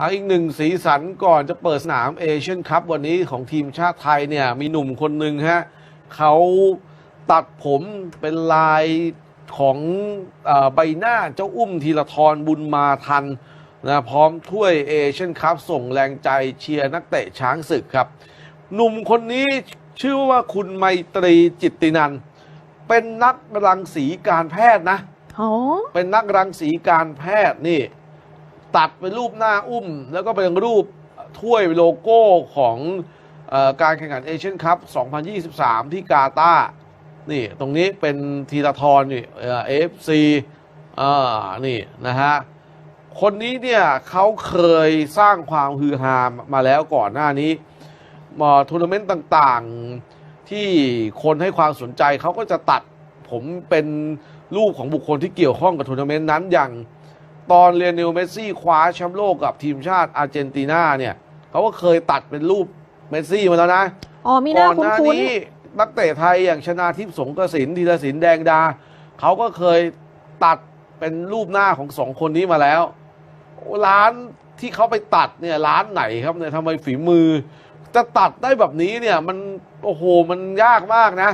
เอาอีกหนึ่งสีสันก่อนจะเปิดสนามเอเชียนคัพวันนี้ของทีมชาติไทยเนี่ยมีหนุ่มคนหนึ่งฮะเขาตัดผมเป็นลายของเออใบหน้าเจ้าอุ้มธีรทรบุญมาทันนะพร้อมถ้วยเอเชียนคัพส่งแรงใจเชียร์นักเตะช้างศึกครับ หนุ่มคนนี้ชื่อว่าคุณไมตรีจิตตินัน เป็นนักรังสีการแพทย์นะอ๋อเป็นนักรังสีการแพทย์นี่ ตัดเป็นรูปหน้าอุ้ม แล้วก็เป็นรูปถ้วยโลโก้ของออการแข่งขันเอเชียนคัพ 2023 ที่กาตาร์นี่ตรงนี้เป็นทีละทรนี่เอฟซีอ่านี่นะฮะ คนนี้เนี่ยเขาเคยสร้างความฮือฮามาแล้วก่อนหน้านี้มาทัวร์นาเมนต์ต่างๆที่คนให้ความสนใจเขาก็จะตัดผมเป็นรูปของบุคคลที่เกี่ยวข้องกับทัวร์นาเมนต์นั้นอย่าง ตอนเรียนเนลเมสซี่คว้าแชมป์โลกกับทีมชาติอาร์เจนตินาเนี่ยเขาก็เคยตัดเป็นรูปเมสซี่มาแล้วนะอ๋อมีหน้าก่อนคุ้หน้านนี้นักเตะไทยอย่างชนาทิพย์สงกระสินธีรศิลป์แดงดาเขาก็เคยตัดเป็นรูปหน้าของสองคนนี้มาแล้ว ร้านที่เขาไปตัดเนี่ยร้านไหนครับเนี่ยทำไมฝีมือ จะตัดได้แบบนี้เนี่ยมันโอ้โหมันยากมากนะ